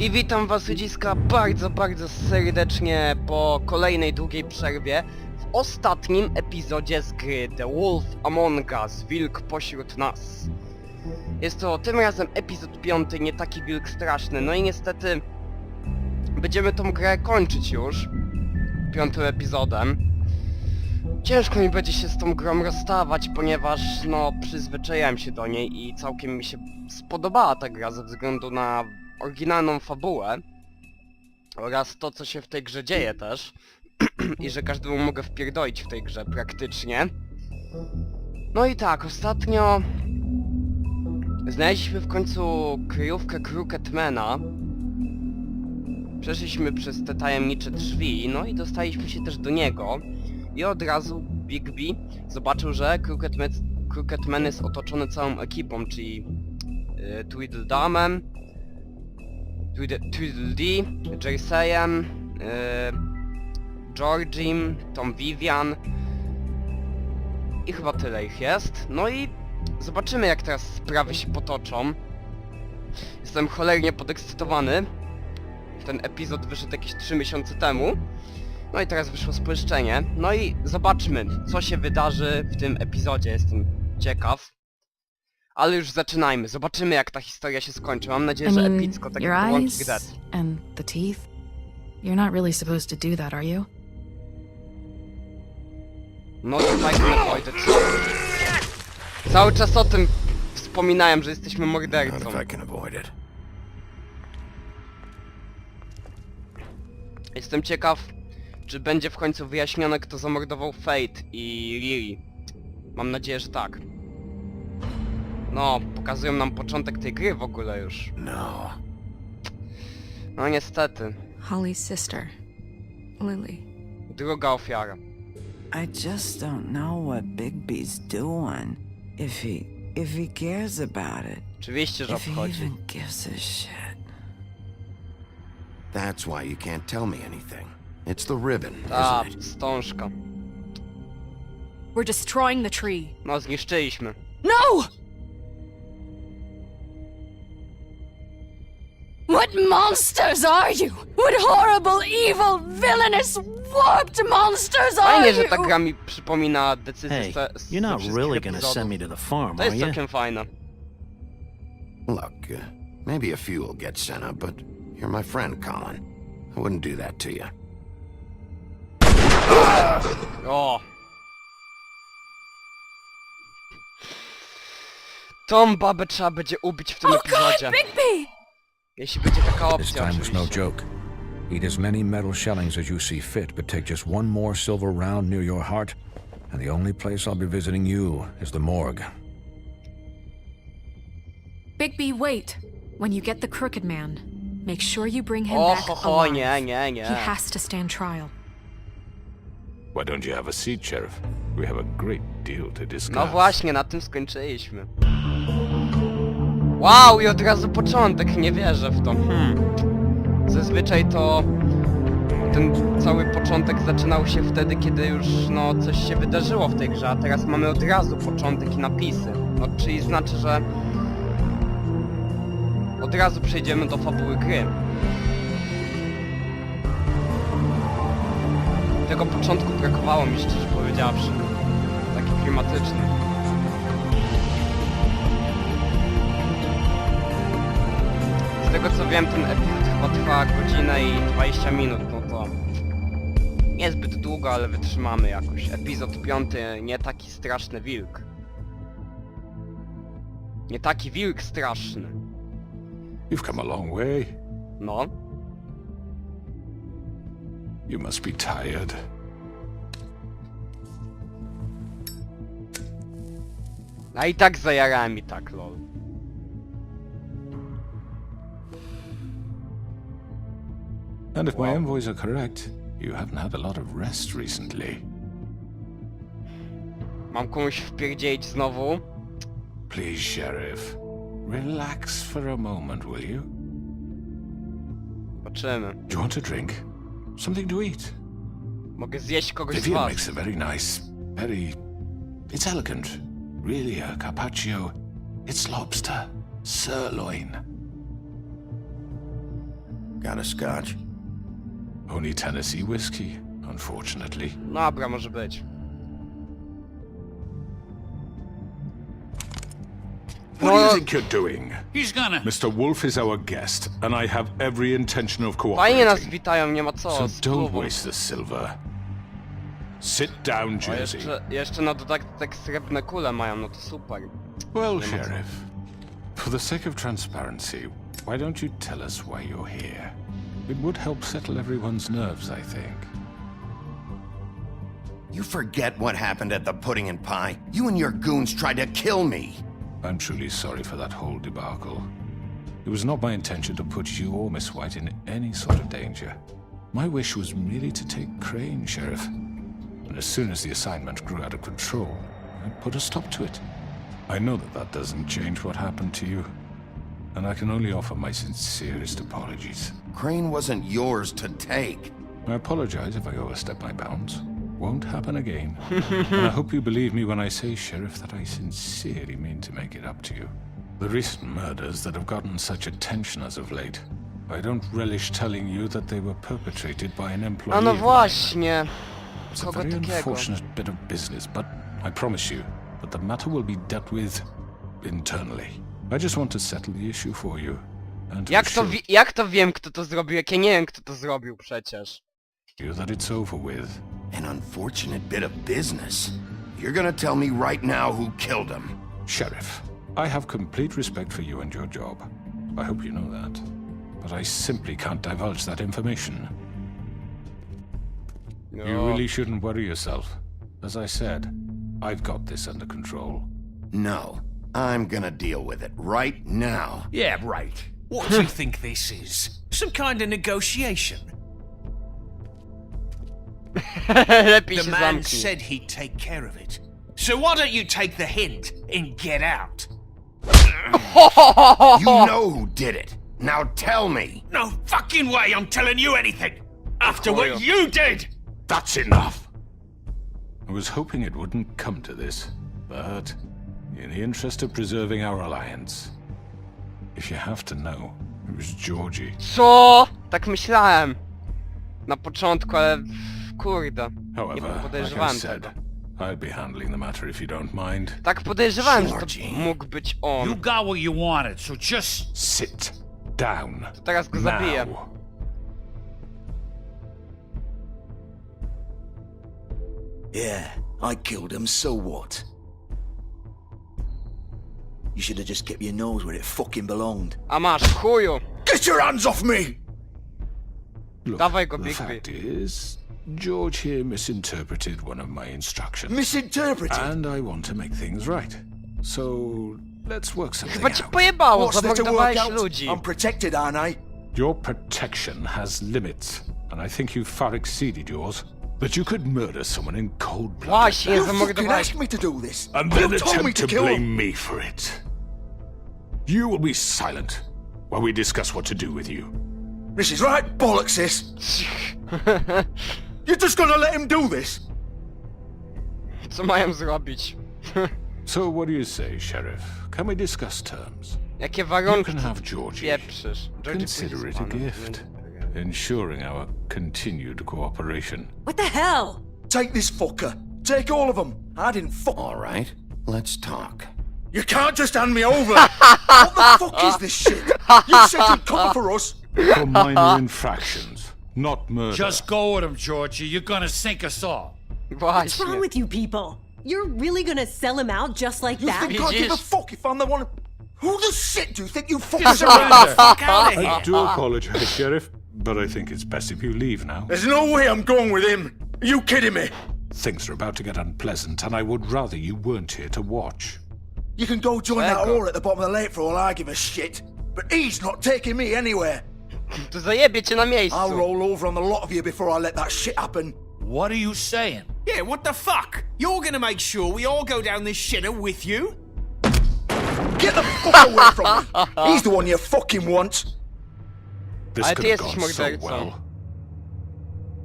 I witam was ludziska bardzo, bardzo serdecznie po kolejnej długiej przerwie w ostatnim epizodzie z gry The Wolf Among Us, Wilk pośród nas. Jest to tym razem epizod piąty, nie taki wilk straszny, no i niestety będziemy tą grę kończyć już, piątym epizodem. Ciężko mi będzie się z tą grą rozstawać, ponieważ no przyzwyczaiłem się do niej i całkiem mi się spodobała ta gra ze względu na oryginalną fabułę oraz to co się w tej grze dzieje też i że każdemu mogę wpierdolić w tej grze praktycznie. No i tak, ostatnio znaleźliśmy w końcu kryjówkę Crooketmana. Przeszliśmy przez te tajemnicze drzwi, no i dostaliśmy się też do niego. I od razu Bigby zobaczył, że Crooketman, jest otoczony całą ekipą, czyli y, Tweedledumem, Tweedle- Tweedledee, Jerseyem, y, Georgiem, Tom Vivian i chyba tyle ich jest. No i zobaczymy jak teraz sprawy się potoczą. Jestem cholernie podekscytowany. Ten epizod wyszedł jakieś 3 miesiące temu. No i teraz wyszło spolszczenie. No i zobaczmy, co się wydarzy w tym epizodzie. Jestem ciekaw. Ale już zaczynajmy. Zobaczymy, jak ta historia się skończy. Mam nadzieję, I że mean, epicko, tak your jak Walking eyes Dead. and the teeth. You're not really supposed to do that, are you? No tutaj Avoided. Cały czas o tym wspominałem, że jesteśmy Not mordercą. if I can avoid it. Jestem ciekaw, czy będzie w końcu wyjaśnione, kto zamordował Fate i Lily. Mam nadzieję, że tak. No, pokazują nam początek tej gry w ogóle już. No. No niestety. Holly's sister, Lily. Druga ofiara. I just don't know what Bigby's doing. If he if he cares about it. Oczywiście, że If he obchodzi. even gives a shit. That's why you can't tell me anything. It's the ribbon, Ta, isn't it? wstążka. We're destroying the tree. No, zniszczyliśmy. No! What monsters are you? What horrible, evil, villainous, warped monsters are Fajnie, że you? ta gra mi przypomina decyzję Hey, z, z you're not wszystkich really gonna epizodów. send me to the farm, To are jest you? całkiem fajne. Look, uh, maybe a few will get sent up, but you're my friend, Colin. I wouldn't do that to you. O! Tą babę trzeba będzie ubić w tym Oh epizodzie. God, Bigby! Jeśli będzie taka This opcja time was no oczywiście. joke. Eat as many metal shellings as you see fit, but take just one more silver round near your heart, and the only place I'll be visiting you is the morgue. Bigby, wait. When you get the crooked man, make sure you bring him O, back oh, ho, ho, alive. nie, nie, He nie. has to stand trial. Why don't you have a seat, Sheriff? We have a great deal to discuss. No właśnie, na tym skończyliśmy. Wow, i od razu początek, nie wierzę w to. Hmm. Zazwyczaj to ten cały początek zaczynał się wtedy, kiedy już no coś się wydarzyło w tej grze, a teraz mamy od razu początek i napisy. No czyli znaczy, że od razu przejdziemy do fabuły gry. Tego początku brakowało mi szczerze powiedziawszy. Taki klimatyczny. Tego co wiem, ten epizod chyba trwa godzinę i 20 minut, no to niezbyt długo, ale wytrzymamy jakoś. Epizod piąty, nie taki straszny wilk. Nie taki wilk straszny. You've come a long way. No. You must be tired. A i tak zajarałem i tak, lol. And if my envoys are correct, you haven't had a lot of rest recently. Mam komuś wpierdzielić znowu? Please, Sheriff, relax for a moment, will you? Zobaczymy. Do you want a drink? Something to eat? Mogę zjeść kogoś z Vivian was. makes a very nice, very... It's elegant. Really, a carpaccio. It's lobster. Sirloin. Got a scotch? Only Tennessee whiskey, unfortunately. Dobra, może być. What do you No- think you're doing? He's gonna. Mr. Wolf is our guest, and I have every intention of Fajnie nas cooperating. witają, nie ma co. So z don't klubą. waste the silver. Sit down, Jersey. jeszcze, jeszcze na dodatek srebrne kule mają, no to super. Well, co. Sheriff, for the sake of transparency, why don't you tell us why you're here? It would help settle everyone's nerves, I think. You forget what happened at the Pudding and Pie? You and your goons tried to kill me. I'm truly sorry for that whole debacle. It was not my intention to put you or Miss White in any sort of danger. My wish was merely to take Crane, Sheriff. And as soon as the assignment grew out of control, I put a stop to it. I know that that doesn't change what happened to you, and I can only offer my sincerest apologies. Crane wasn't yours to take. I apologize if I overstep my bounds. Won't happen again. and I hope you believe me when I say, Sheriff, that I sincerely mean to make it up to you. The recent murders that have gotten such attention as of late, I don't relish telling you that they were perpetrated by an employee. A no of mine. właśnie. It's a kogo very takiego? unfortunate bit of business, but I promise you that the matter will be dealt with internally. I just want to settle the issue for you. And to Jak to, assure wi- jak to wiem kto to zrobił, jak ja nie wiem kto to zrobił przecież. you that it's over with. An unfortunate bit of business. You're gonna tell me right now who killed him. Sheriff, I have complete respect for you and your job. I hope you know that. But I simply can't divulge that information. You No. really shouldn't worry yourself. As I said, I've got this under control. No. I'm gonna deal with it right now. Yeah, right. What do you hmm. think this is? Some kind of negotiation? Lepiej The man zamknij. said he'd take care of it. So why don't you take the hint and get out? You know who did it. Now tell me. No fucking way I'm telling you anything! After what you did! That's enough! I was hoping it wouldn't come to this, but in the interest of preserving our alliance, if you have to know, it was Georgie. Co? Tak myślałem. Na początku, ale... Kurde. Nie However, like I podejrzewałem said. I'll be handling the matter if you don't mind. Tak podejrzewałem, że to Georgie. mógł być You on. got what you wanted, so just Sit down. To teraz go zabiję. Now. Yeah, I killed him, so what? You should have just kept your nose where it fucking belonged. A masz, chuju. Get your hands off me! Look, Dawaj go, the Bigby. fact is, George here misinterpreted one of my instructions. Misinterpreted? and I want to make things right. So, let's work something Chyba cię out. pojebało, What's there to work zamordowałeś out? ludzi. I'm protected, aren't I? Your protection has limits, and I think you've far exceeded yours. That you could murder someone in cold blood. like Właśnie, You fucking zamordowałeś. asked me to do this. and you then told me attempt to to kill him. blame me for it. You will be silent while we discuss what to do with you. This is right bollocks, this. You're just gonna let him do this? Co mają zrobić? So, what do you say, Sheriff? Can we discuss terms? Jakie You warunki can have Georgie. pieprzysz? Georgie Consider pójdzie it z a panem. gift, ensuring our continued cooperation. What the hell? Take this fucker. Take all of them. I didn't fuck. All right. Let's talk. You can't just hand me over. what the fuck is this shit? You said you'd cover for us. For minor infractions, not murder. just go with him, Georgie. You're gonna sink us all. What's wrong with you people? You're really gonna sell him out just like You that? think I give a fuck if I'm the one? Who the shit do you think you fucking Get surrender? the fuck out of I do apologize, Sheriff, but I think it's best if you leave now. There's no way I'm going with him. Are you kidding me? Things are about to get unpleasant, and I would rather you weren't here to watch. You can go join that Czego? whore at the bottom of the lake for all I give a shit. But he's not taking me anywhere. To zajebie cię na I'll miejscu. roll over on the lot of you before I let that shit happen. What are you saying? Yeah, what the fuck? You're gonna make sure we all go down this shitter with you? Get the fuck away from me. He's the one you fucking want. This Ale could have jesteś gone so mordercą. well.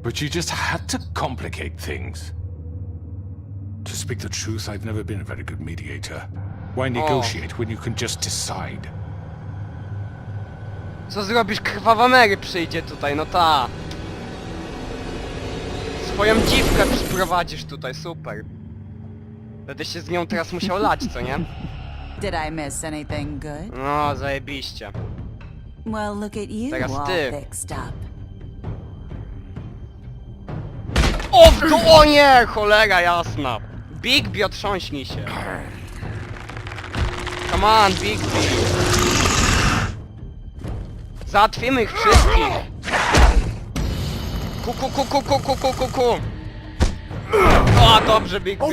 But you just had to complicate things. To speak the truth, I've never been a very good mediator. Why negotiate when you can just decide? Co zrobisz? Krwawa Mary przyjdzie tutaj, no ta. Swoją dziwkę przyprowadzisz tutaj, super. Będę się z nią teraz musiał lać, co nie? Did I miss anything good? No, zajebiście. Well, look at you Teraz all ty. fixed up. O, w dół- o nie! Cholera jasna. Big B, otrząśnij się. Come on, Big B. Załatwimy ich wszystkich. Ku, ku, ku, ku, ku, ku, ku, ku, ku. O, dobrze, Big B.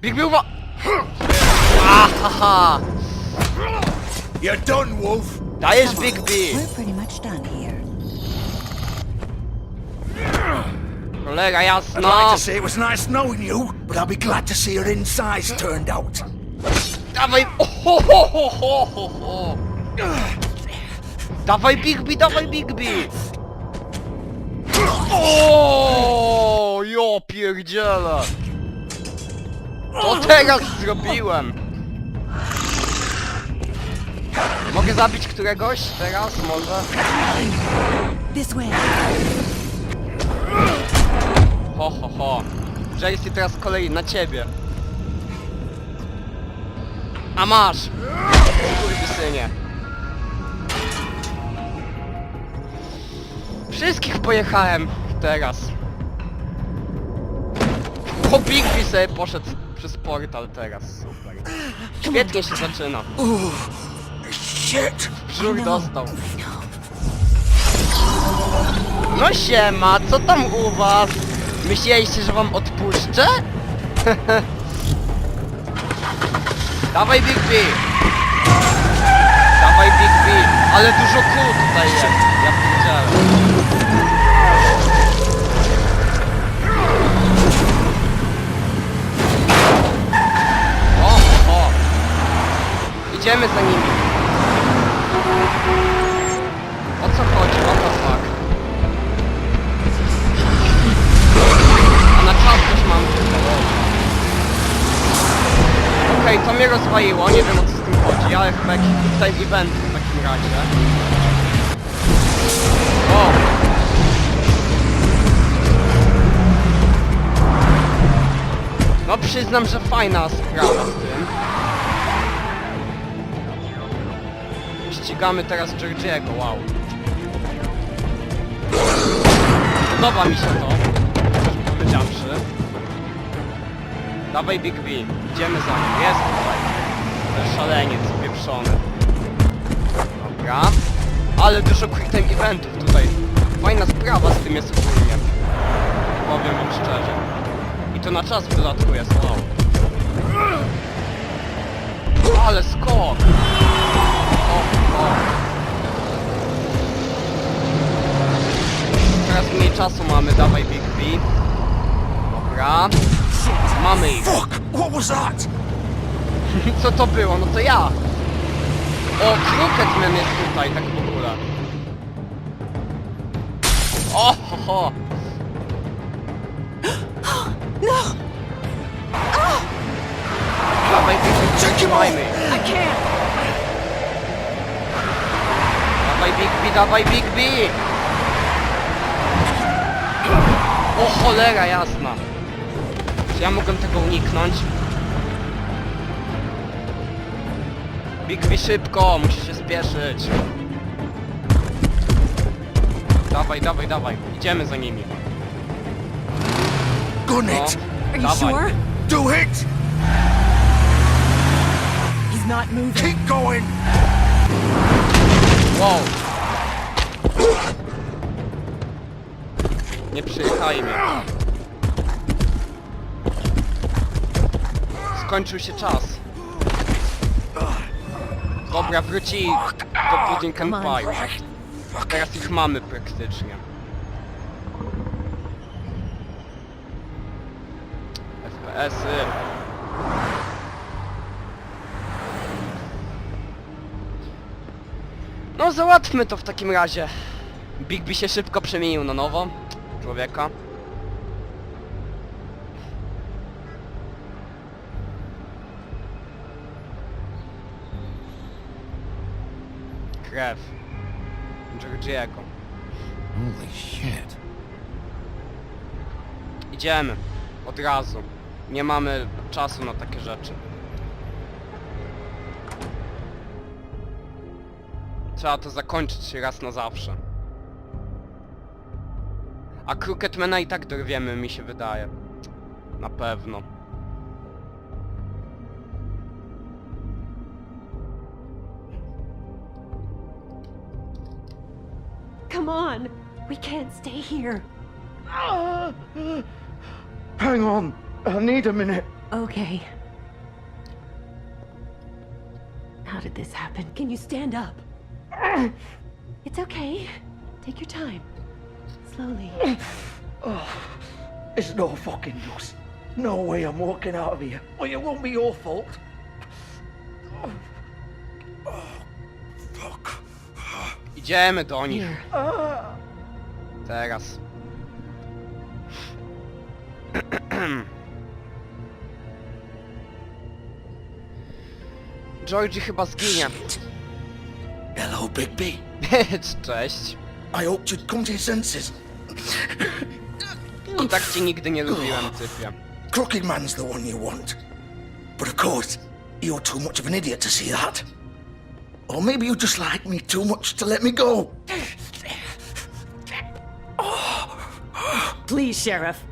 Big B, uwa... Ahaha. You're done, Wolf! Dajesz, Big B. We're pretty much done here. Cholera I'd like to say it was nice knowing you, but I'll be glad to see your insides turned out. Dawaj! O, ho, ho, ho, ho, ho, ho. Dawaj Big B, dawaj Big B! O, jo pierdziele! To teraz zrobiłem! Mogę zabić któregoś teraz może? This way. Ho, ho, ho. Jace teraz kolei na ciebie. A masz! Kurwysynie. Wszystkich pojechałem teraz. O, Bigby sobie poszedł przez portal teraz. Super. Świetnie się zaczyna. Shit! Brzuch dostał. No siema, co tam u was? Myśleliście, że wam odpuszczę? Dawaj Big B! Dawaj Big B! Ale dużo kół tutaj jest, ja pierdzielę. O, o! Idziemy za nimi. Okej, to mnie rozwaliło, nie wiem o co z tym chodzi, ale chyba jakiś tutaj event w takim razie. O! No przyznam, że fajna sprawa z tym. Ścigamy teraz Georgiego, wow. Podoba mi się to, szczerze powiedziawszy. Dawaj Big B, idziemy za nim, jest tutaj. Ten szaleniec pieprzony. Dobra. Ale dużo quick time eventów tutaj. Fajna sprawa z tym jest ogólnie. Powiem wam szczerze. I to na czas w dodatku. Ale skok! O, o. Teraz mniej czasu mamy, dawaj Big B. Dobra. Mamy ich. Fuck! What was that? Co to było? No to ja! O, Crooketman jest tutaj, tak w ogóle. O, ho, ho. No! Dawaj, Big trzymajmy. I can't! Dawaj Big B, dawaj Big B! O cholera jasna! Ja mogłem tego uniknąć? Big B szybko, musisz się spieszyć. Dawaj, dawaj, dawaj. Idziemy za nimi. Gun No, it! Are you dawaj. sure? Do it! He's not moving. Keep going! Wow. Nie przyjechali mnie. Skończył się czas. Dobra, wróci do Pudding and Pie. Teraz ich mamy praktycznie. FPS-y. No załatwmy to w takim razie. Big B się szybko przemienił na nowo. Człowieka. Krew. Georgiego. Holy shit. Idziemy. Od razu. Nie mamy czasu na takie rzeczy. Trzeba to zakończyć raz na zawsze. A Crooketmana i tak dorwiemy, mi się wydaje. Na pewno. We can't stay here. Hang on. I need a minute. Okay. How did this happen? Can you stand up? It's okay. Take your time. Slowly. Oh, it's no fucking use. No way I'm walking out of here. Well, it won't be your fault. Oh, fuck. Idziemy do nich. Here. Ah. Teraz. Georgie chyba zginie. Hello, Bigby. Cześć. I hoped you'd come to your senses. I tak cię nigdy nie lubiłem, typie. Crooked Man's the one you want. But of course, you're too much of an idiot to see that. Or maybe you just like me too much to let me go. Please, Sheriff.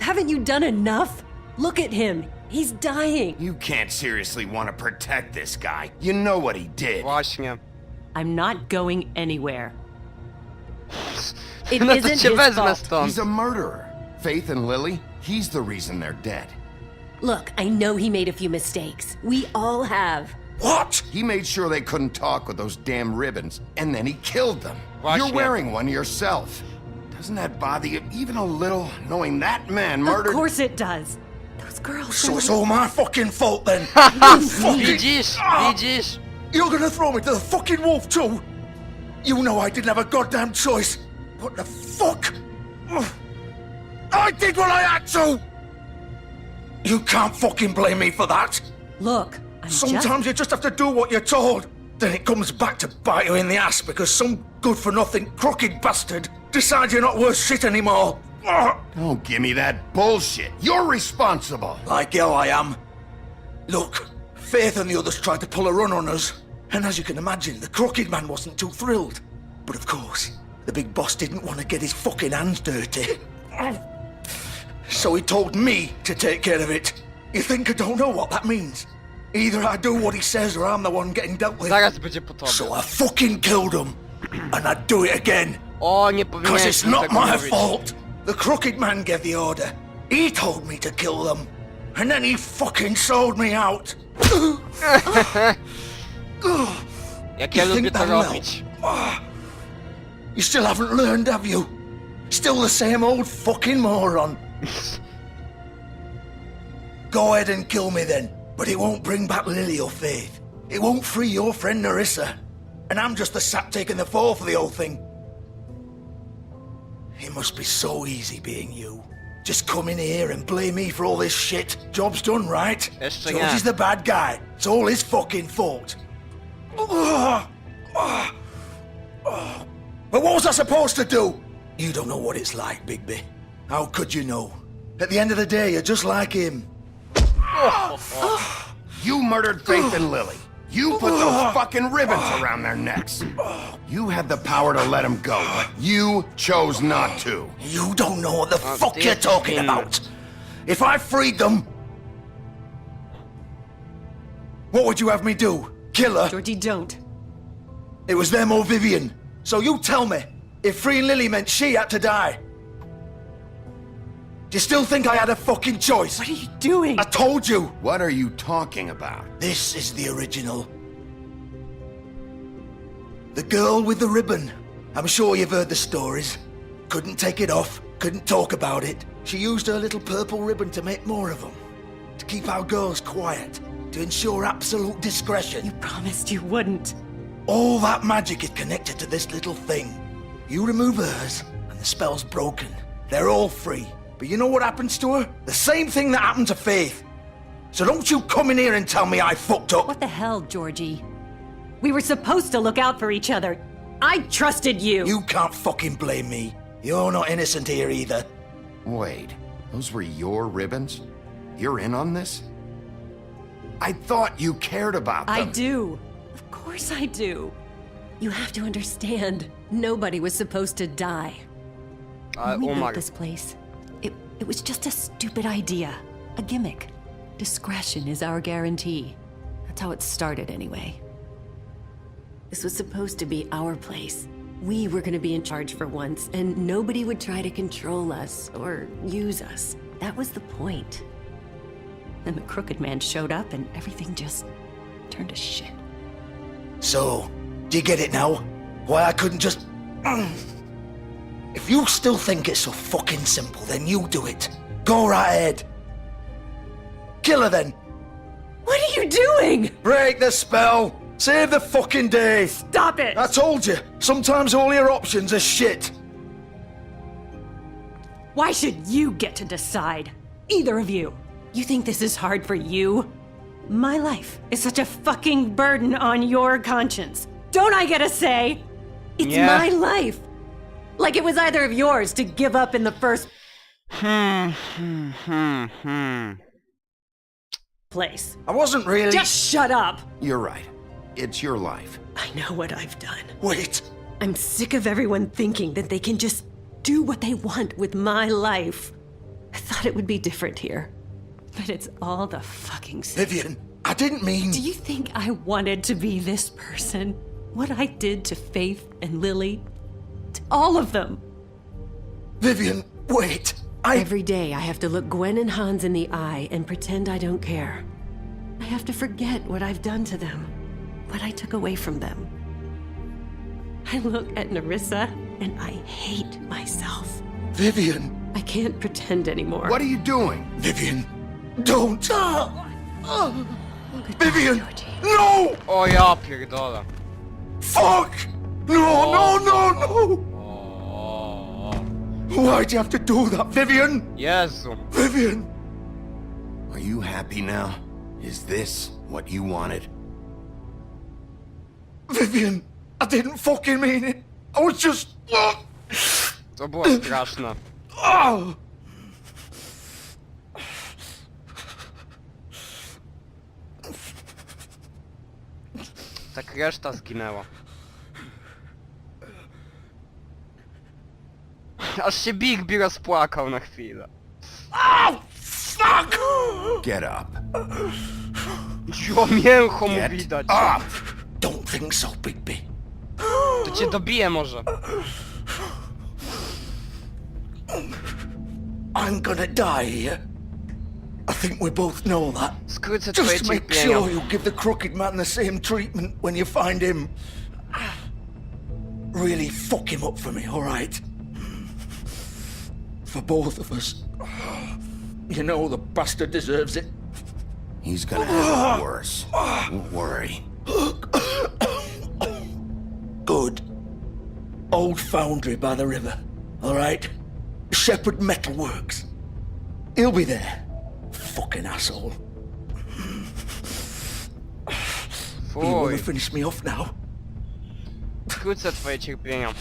Haven't you done enough? Look at him. He's dying. You can't seriously want to protect this guy. You know what he did. Właśnie. I'm not going anywhere. It No to isn't his fault. He's a murderer. Faith and Lily, he's the reason they're dead. Look, I know he made a few mistakes. We all have. What? He made sure they couldn't talk with those damn ribbons, and then he killed them. Właśnie. You're wearing one yourself. Doesn't that bother you even a little, knowing that man murdered? Of course it does. Those girls. So it's all my fucking fault then. you fucking... Widzisz? Ah! You're gonna throw me to the fucking wolf too? You know I didn't have a goddamn choice. What the fuck? I did what I had to! You can't fucking blame me for that. Look, I'm Sometimes you just have to do what you're told. Then it comes back to bite you in the ass because some good-for-nothing crooked bastard decides you're not worth shit anymore. Don't give me that bullshit. You're responsible. Like hell I am. Look, Faith and the others tried to pull a run on us. And as you can imagine, the crooked man wasn't too thrilled. But of course, the big boss didn't want to get his fucking hands dirty. So he told me to take care of it. You think I don't know what that means? Either I do what he says or I'm the one getting dealt with. Zaraz będzie po tobie. So I fucking killed him. And I'd do it again. O, nie Because it's mi not my mówić. fault. The crooked man gave the order. He told me to kill them. And then he fucking sold me out. Jak ja You lubię think to that now? robić. Ah. You still haven't learned, have you? Still the same old fucking moron. Go ahead and kill me then, but it won't bring back Lily or Faith. It won't free your friend Narissa. And I'm just the sap taking the fall for the whole thing. It must be so easy being you. Just come in here and blame me for all this shit. Job's done, right? George is the bad guy. It's all his fucking fault. Ugh. Ugh. Ugh. But what was I supposed to do? You don't know what it's like, Bigby. How could you know? At the end of the day, you're just like him. You murdered Faith and Lily. You put those fucking ribbons around their necks. You had the power to let them go, but you chose not to. You don't know what the Oh, fuck dear you're talking him. about. If I freed them, what would you have me do? Kill her? Georgie, don't. It was them or Vivian. So you tell me, if freeing Lily meant she had to die, do you still think I had a fucking choice? What are you doing? I told you. What are you talking about? This is the original. The girl with the ribbon. I'm sure you've heard the stories. Couldn't take it off, couldn't talk about it. She used her little purple ribbon to make more of them. To keep our girls quiet, to ensure absolute discretion. You promised you wouldn't. All that magic is connected to this little thing. You remove hers, and the spell's broken. They're all free. But you know what happens to her? The same thing that happened to Faith. So don't you come in here and tell me I fucked up. What the hell, Georgie? We were supposed to look out for each other. I trusted you. You can't fucking blame me. You're not innocent here either. Wait, those were your ribbons? You're in on this? I thought you cared about them. I do. Of course I do. You have to understand. Nobody was supposed to die. Ale When we built umarł. this place, it, it was just a stupid idea. A gimmick. Discretion is our guarantee. That's how it started, anyway. This was supposed to be our place. We were gonna be in charge for once, and nobody would try to control us or use us. That was the point. Then the crooked man showed up, and everything just turned to shit. So, do you get it now? Why I couldn't just. If you still think it's so fucking simple, then you do it. Go right ahead. Kill her then. What are you doing? Break the spell. Save the fucking day. Stop it! I told you, sometimes all your options are shit. Why should you get to decide? Either of you. You think this is hard for you? My life is such a fucking burden on your conscience. Don't I get a say? It's Yeah. my life. Like it was either of yours to give up in the first place. I wasn't really. Just shut up. You're right. It's your life. I know what I've done. Wait. I'm sick of everyone thinking that they can just do what they want with my life. I thought it would be different here. But it's all the fucking same. Vivian, I didn't mean. Do you think I wanted to be this person? What I did to Faith and Lily? To all of them. Vivian, wait. I. Every day I have to look Gwen and Hans in the eye and pretend I don't care. I have to forget what I've done to them, what I took away from them. I look at Narissa and I hate myself. Vivian. I can't pretend anymore. What are you doing? Vivian, don't. Oh. Vivian, Georgie. no! O ja pierdolę. Fuck! No, no, no, no! O, Why'd you have to do that, Vivian? Jezu. Vivian! Are you happy now? Is this what you wanted? Vivian, I didn't fucking mean it. I was just. To było straszne. Oh! Tak reszta zginęła. Aż się Bigby rozpłakał na chwilę. Fuck! Get up. Jo, mięcho mu Get widać. Up! Don't think so, Bigby. To cię dobije może. I'm gonna die here. I think we both know that. Skrócę twoje Just make cierpienia. sure you give the crooked man the same treatment when you find him. Really fuck him up for me, alright? For both of us. You know the bastard deserves it. He's gonna have it worse. Don't worry. Good. Old foundry by the river, alright? Shepherd Metalworks. He'll be there. Fucking asshole. You wanna finish me off now? Skrócę twoje cierpienia.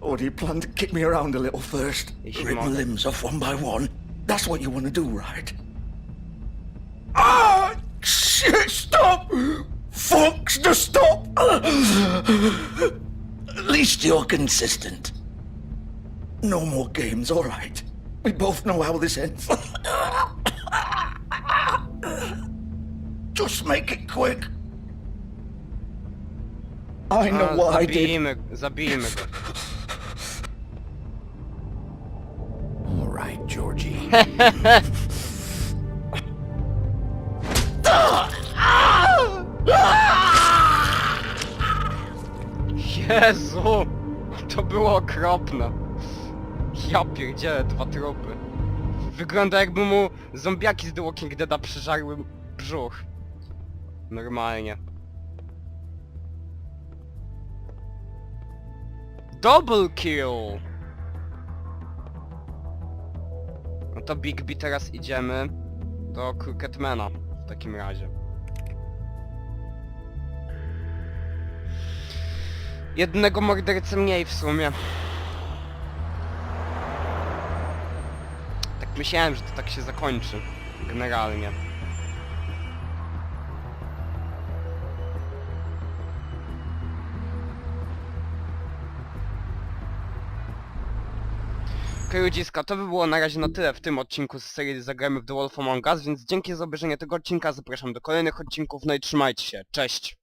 Or do you plan to kick me around a little first? Rip my limbs off one by one? That's what you want to do, right? Ah! Shit, stop! Fox, just stop! At least you're consistent. No more games, all right? We both know how this ends. Just make it quick. I know A, what I did. zabijmy, zabijmy go. right, Georgie. Jezu! To było okropne. Ja pierdzielę, dwa trupy. Wygląda jakby mu zombiaki z The Walking Deada przeżarły brzuch. Normalnie. Double kill! No to Big B teraz idziemy do Crooketmana w takim razie. Jednego mordercę mniej w sumie. Tak myślałem, że to tak się zakończy. Generalnie. Okej ludziska, to by było na razie na tyle w tym odcinku z serii Zagrajmy w The Wolf Among Us, więc dzięki za obejrzenie tego odcinka, zapraszam do kolejnych odcinków, no i trzymajcie się, cześć!